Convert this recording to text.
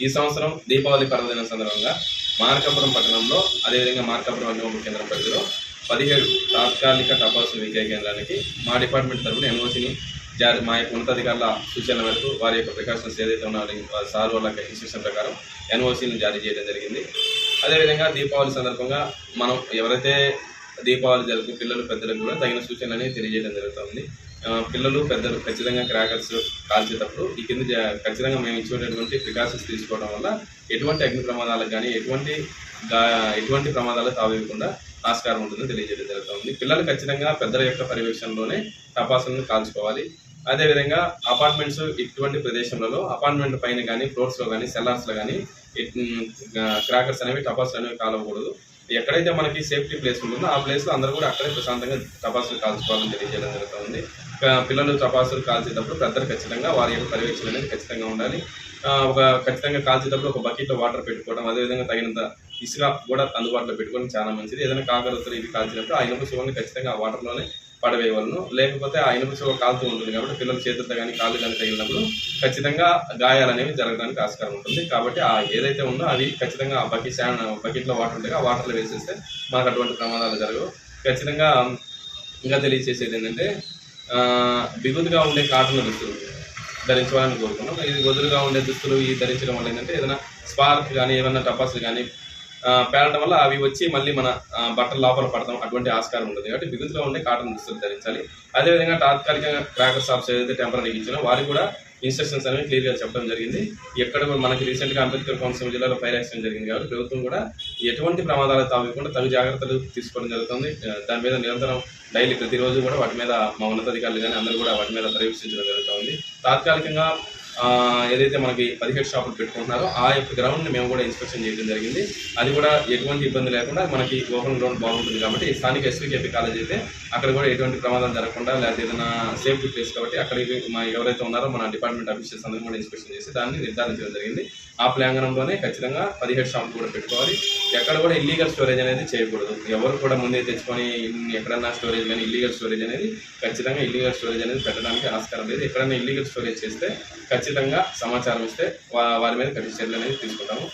ఈ సంవత్సరం దీపావళి పర్వదినం సందర్భంగా మార్కాపురం పట్టణంలో అదేవిధంగా మార్కాపురం అగ్నిమాపక కేంద్రం పరిధిలో పదిహేడు తాత్కాలిక టపాసు విక్రయ కేంద్రానికి మా డిపార్ట్మెంట్ తరఫున ఎన్ఓసిని జారీ మా యొక్క ఉన్నతాధికారుల సూచనల మేరకు వారి యొక్క ప్రికాషన్స్ ఏదైతే ఉన్నారో వారి సార్ వాళ్ళ ఇన్స్ట్రక్షన్ ప్రకారం ఎన్ఓసిని జారీ చేయడం జరిగింది. అదేవిధంగా దీపావళి సందర్భంగా మనం ఎవరైతే దీపావళి జరుపు పిల్లలు పెద్దలకు కూడా తగిన సూచనలు అనేవి తెలియజేయడం జరుగుతుంది. పిల్లలు పెద్దలు ఖచ్చితంగా క్రాకర్స్ కాల్చేటప్పుడు ఈ కింద ఖచ్చితంగా మేము ఇచ్చేటటువంటి ప్రికాషన్స్ తీసుకోవడం వల్ల ఎటువంటి అగ్ని ప్రమాదాలకు కానీ ఎటువంటి ఎటువంటి ప్రమాదాలు తావేయకుండా ఆస్కారం ఉంటుందని తెలియజేయడం జరుగుతుంది. పిల్లలు ఖచ్చితంగా పెద్దల యొక్క పర్యవేక్షణలోనే టపాసులను కాల్చుకోవాలి. అదేవిధంగా అపార్ట్మెంట్స్ ఇటువంటి ప్రదేశంలో అపార్ట్మెంట్ పైన కానీ ఫ్లోర్స్లో కానీ సెల్లార్స్లో కానీ క్రాకర్స్ అనేవి టపాసులు అనేవి కాలవకూడదు. ఎక్కడైతే మనకి సేఫ్టీ ప్లేస్ ఉంటుందో ఆ ప్లేస్లో అందరూ కూడా అక్కడే ప్రశాంతంగా టపాసులు కాల్చుకోవాలని తెలియజేయడం జరుగుతుంది. పిల్లలు చపాసులు కాల్చేటప్పుడు పెద్దలు ఖచ్చితంగా వారి యొక్క పర్యవేక్షణ అనేది ఖచ్చితంగా ఉండాలి. ఒక ఖచ్చితంగా కాల్చేటప్పుడు ఒక బకెట్లో వాటర్ పెట్టుకోవడం అదేవిధంగా తగినంత ఇసుక కూడా అందుబాటులో పెట్టుకోవడం చాలా మంచిది. ఏదైనా కాకరొత్తులు ఇది కాల్చినప్పుడు ఆ ఇనుప శివని ఖచ్చితంగా ఆ వాటర్లోనే పడవేయవలను. లేకపోతే ఆ ఇనుప శివ కాలుతూ ఉంటుంది కాబట్టి పిల్లలు చేతులతో కానీ కాళ్ళు కానీ తగిలినప్పుడు ఖచ్చితంగా గాయాలు అనేవి జరగడానికి ఆస్కారం ఉంటుంది. కాబట్టి ఆ ఏదైతే ఉందో అది ఖచ్చితంగా ఆ బకెట్ బకెట్లో వాటర్ ఉంటాయి ఆ వాటర్లో వేసేస్తే మనకు అటువంటి ప్రమాదాలు జరగవు. ఖచ్చితంగా ఇంకా తెలియచేసేది ఏంటంటే బిగుదుగా ఉండే కాటన్ దుస్తులు ధరించాలని కోరుకున్నాం. ఇది గొదురుగా ఉండే దుస్తులు ఈ ధరించడం వల్ల ఏంటంటే ఏదైనా స్పార్క్ కానీ ఏమైనా టపాసులు కానీ ఆ, పేలడం వల్ల అవి వచ్చి మళ్ళీ మన బట్టల లోపల పడతాం. అటువంటి ఆస్కారం ఉంటుంది కాబట్టి బిగుతుగా ఉండే కాటన్ దుస్తులు ధరించాలి. అదేవిధంగా తాత్కాలికంగా క్రాకర్ షాప్స్ ఏదైతే టెంపరీ ఇచ్చినా వారికి కూడా ఇన్స్ట్రక్షన్స్ అనేవి క్లియర్గా చెప్పడం జరిగింది. ఎక్కడ కూడా మనకి రీసెంట్గా అంబేద్కర్ కోనసీమ జిల్లాలో ఫైర్ యాక్సిడెంట్ జరిగింది కాబట్టి ప్రభుత్వం కూడా ఎటువంటి ప్రమాదాలు తావకుండా తగు జాగ్రత్తలు తీసుకోవడం జరుగుతుంది. దాని మీద నిరంతరం డైలీ ప్రతిరోజు కూడా వాటి మీద మా ఉన్నతాధికారులు కానీ అందరూ కూడా వాటి మీద పర్యవేక్షించడం జరుగుతుంది. తాత్కాలికంగా ఏదైతే మనకి పదిహేడు షాపులు పెట్టుకుంటున్నారో ఆ యొక్క గ్రౌండ్ని మేము కూడా ఇన్స్పెక్షన్ చేయడం జరిగింది. అది కూడా ఎటువంటి ఇబ్బంది లేకుండా మనకి ఓపెన్ గ్రౌండ్ బాగుంటుంది కాబట్టి స్థానిక ఎస్వికేపీ కాలేజ్ అయితే అక్కడ కూడా ఎటువంటి ప్రమాదం జరగకుండా లేకపోతే ఏదైనా సేఫ్టీ ప్లేస్ కాబట్టి అక్కడికి మా ఎవరైతే ఉన్నారో మన డిపార్ట్మెంట్ ఆఫీసర్స్ అందరూ కూడా ఇన్స్పెక్షన్ చేసి దాన్ని నిర్ధారించడం జరిగింది. ఆ ప్రాంగణంలోనే ఖచ్చితంగా పదిహేడు షాపులు కూడా పెట్టుకోవాలి. ఎక్కడ కూడా ఇల్లీగల్ స్టోరేజ్ అనేది చేయకూడదు. ఎవరు కూడా ముందే తెచ్చుకొని ఎక్కడన్నా స్టోరేజ్ కానీ ఇల్లీగల్ స్టోరేజ్ అనేది ఖచ్చితంగా ఇల్లీగల్ స్టోరేజ్ అనేది పెట్టడానికి ఆస్కారం లేదు. ఎక్కడైనా ఇల్లీగల్ స్టోరేజ్ చేస్తే ఖచ్చితంగా ఖచ్చితంగా సమాచారం ఇస్తే వారి మీద కఠిన చర్యలు అనేది తీసుకుంటాము.